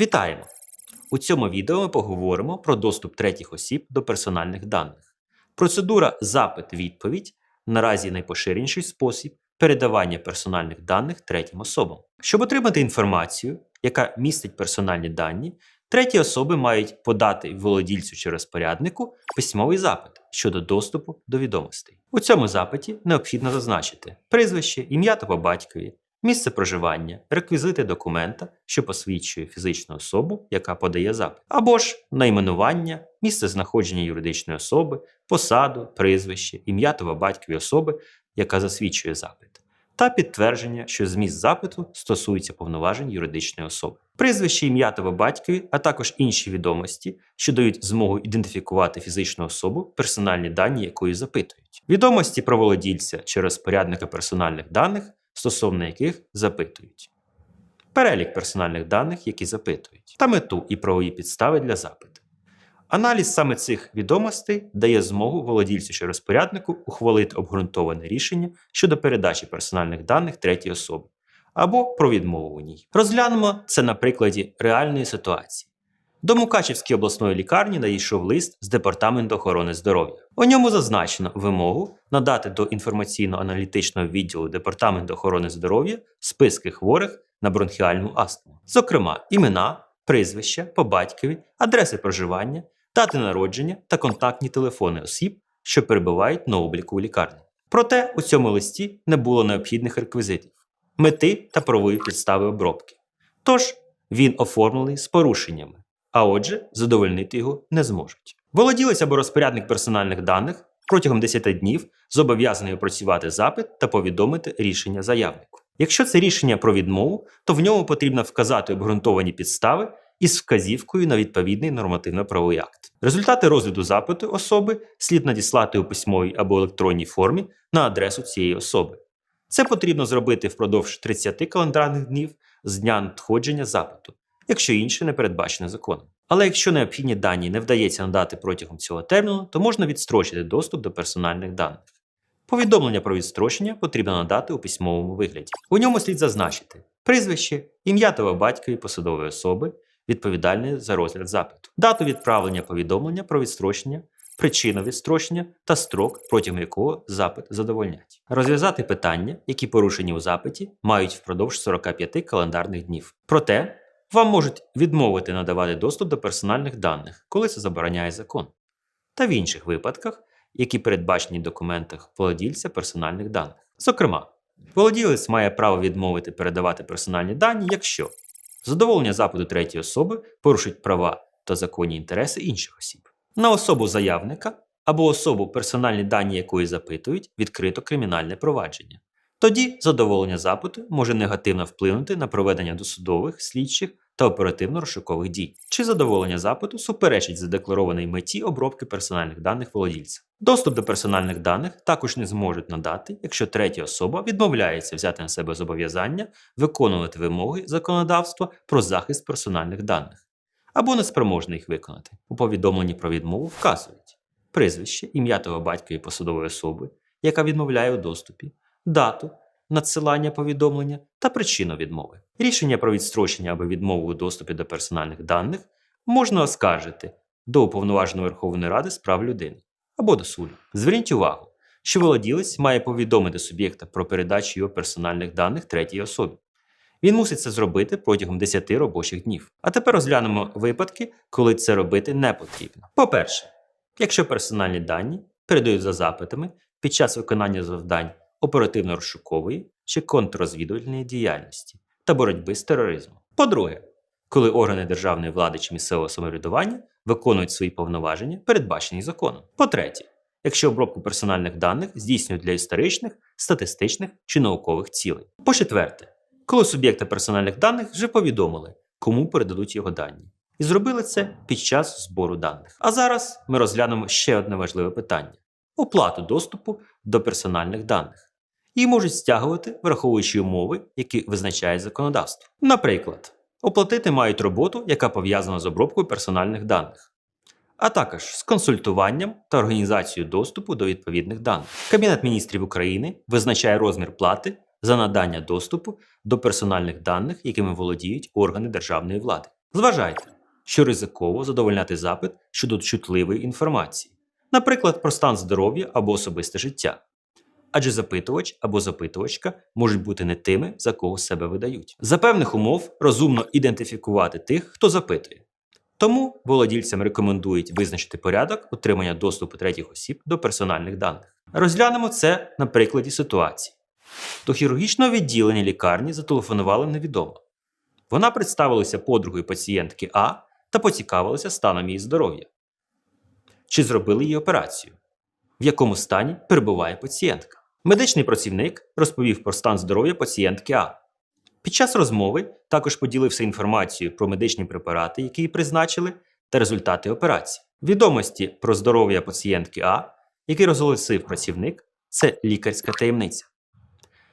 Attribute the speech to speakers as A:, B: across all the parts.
A: Вітаємо! У цьому відео ми поговоримо про доступ третіх осіб до персональних даних. Процедура запит-відповідь наразі найпоширеніший спосіб передавання персональних даних третім особам. Щоб отримати інформацію, яка містить персональні дані, треті особи мають подати володільцю чи розпоряднику письмовий запит щодо доступу до відомостей. У цьому запиті необхідно зазначити прізвище, ім'я та по батькові, місце проживання, реквізити документа, що посвідчує фізичну особу, яка подає запит, або ж найменування, місце знаходження юридичної особи, посаду, прізвище, ім'я та батькові особи, яка засвідчує запит, та підтвердження, що зміст запиту стосується повноважень юридичної особи. Прізвище, ім'я та батькові, а також інші відомості, що дають змогу ідентифікувати фізичну особу, персональні дані якої запитують. Відомості про володільця чи розпорядника персональних даних, стосовно яких запитують. Перелік персональних даних, які запитують, та мету і правові підстави для запиту. Аналіз саме цих відомостей дає змогу володільцю чи розпоряднику ухвалити обґрунтоване рішення щодо передачі персональних даних третій особи або про відмову у ній. Розглянемо це на прикладі реальної ситуації. До Мукачівської обласної лікарні надійшов лист з департаменту охорони здоров'я. У ньому зазначено вимогу надати до інформаційно-аналітичного відділу департаменту охорони здоров'я списки хворих на бронхіальну астму, зокрема імена, прізвища по батькові, адреси проживання, дати народження та контактні телефони осіб, що перебувають на обліку у лікарні. Проте у цьому листі не було необхідних реквізитів, мети та правової підстави обробки. Тож він оформлений з порушеннями, а отже, задовольнити його не зможуть. Володілець або розпорядник персональних даних протягом 10 днів зобов'язаний опрацювати запит та повідомити рішення заявнику. Якщо це рішення про відмову, то в ньому потрібно вказати обґрунтовані підстави із вказівкою на відповідний нормативно-правовий акт. Результати розгляду запиту особи слід надіслати у письмовій або електронній формі на адресу цієї особи. Це потрібно зробити впродовж 30 календарних днів з дня надходження запиту, якщо інше не передбачено законом. Але якщо необхідні дані не вдається надати протягом цього терміну, то можна відстрочити доступ до персональних даних. Повідомлення про відстрочення потрібно надати у письмовому вигляді. У ньому слід зазначити прізвище, ім'я та батькові посадової особи, відповідальної за розгляд запиту, дату відправлення повідомлення про відстрочення, причину відстрочення та строк, протягом якого запит задовольнять. Розв'язати питання, які порушені у запиті, мають впродовж 45 календарних днів. Проте вам можуть відмовити надавати доступ до персональних даних, коли це забороняє закон, та в інших випадках, які передбачені в документах володільця персональних даних. Зокрема, володілець має право відмовити передавати персональні дані, якщо задоволення запиту третьої особи порушить права та законні інтереси інших осіб. На особу заявника або особу, персональні дані якої запитують, відкрито кримінальне провадження. Тоді задоволення запиту може негативно вплинути на проведення досудових, слідчих та оперативно-розшукових дій, чи задоволення запиту суперечить задекларованій меті обробки персональних даних володільця. Доступ до персональних даних також не зможуть надати, якщо третя особа відмовляється взяти на себе зобов'язання виконувати вимоги законодавства про захист персональних даних або неспроможна їх виконати. У повідомленні про відмову вказують прізвище, ім'я та батькові посадової особи, яка відмовляє у доступі, дату надсилання повідомлення та причину відмови. Рішення про відстрочення або відмову у доступі до персональних даних можна оскаржити до Уповноваженої Верховної Ради з прав людини або до суду. Зверніть увагу, що володілець має повідомити суб'єкта про передачу його персональних даних третій особі. Він мусить це зробити протягом 10 робочих днів. А тепер розглянемо випадки, коли це робити не потрібно. По-перше, якщо персональні дані передають за запитами під час виконання завдань оперативно-розшукової чи контррозвідувальної діяльності та боротьби з тероризмом. По-друге, коли органи державної влади чи місцевого самоврядування виконують свої повноваження, передбачені законом. По-третє, якщо обробку персональних даних здійснюють для історичних, статистичних чи наукових цілей. По-четверте, коли суб'єкти персональних даних вже повідомили, кому передадуть його дані. І зробили це під час збору даних. А зараз ми розглянемо ще одне важливе питання: оплату доступу до персональних даних. Її можуть стягувати, враховуючи умови, які визначає законодавство. Наприклад, оплатити мають роботу, яка пов'язана з обробкою персональних даних, а також з консультуванням та організацією доступу до відповідних даних. Кабінет міністрів України визначає розмір плати за надання доступу до персональних даних, якими володіють органи державної влади. Зважайте, що ризиково задовольняти запит щодо чутливої інформації, наприклад, про стан здоров'я або особисте життя. Адже запитувач або запитувачка можуть бути не тими, за кого себе видають. За певних умов розумно ідентифікувати тих, хто запитує. Тому володільцям рекомендують визначити порядок отримання доступу третіх осіб до персональних даних. Розглянемо це на прикладі ситуації. До хірургічного відділення лікарні зателефонували невідомо. Вона представилася подругою пацієнтки А та поцікавилася станом її здоров'я. Чи зробили їй операцію? В якому стані перебуває пацієнтка? Медичний працівник розповів про стан здоров'я пацієнтки А. Під час розмови також поділився інформацією про медичні препарати, які їй призначили, та результати операції. Відомості про здоров'я пацієнтки А, які розголосив працівник, це лікарська таємниця.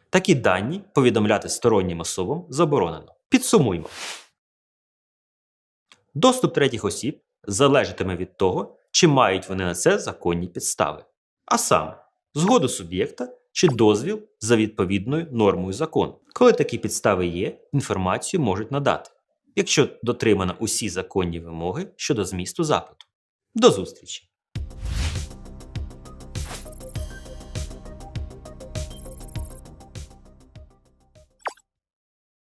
A: Такі дані повідомляти стороннім особам заборонено. Підсумуймо. Доступ третіх осіб залежатиме від того, чи мають вони на це законні підстави. А саме, згоду суб'єкта чи дозвіл за відповідною нормою закону. Коли такі підстави є, інформацію можуть надати, якщо дотримано усі законні вимоги щодо змісту запиту. До зустрічі!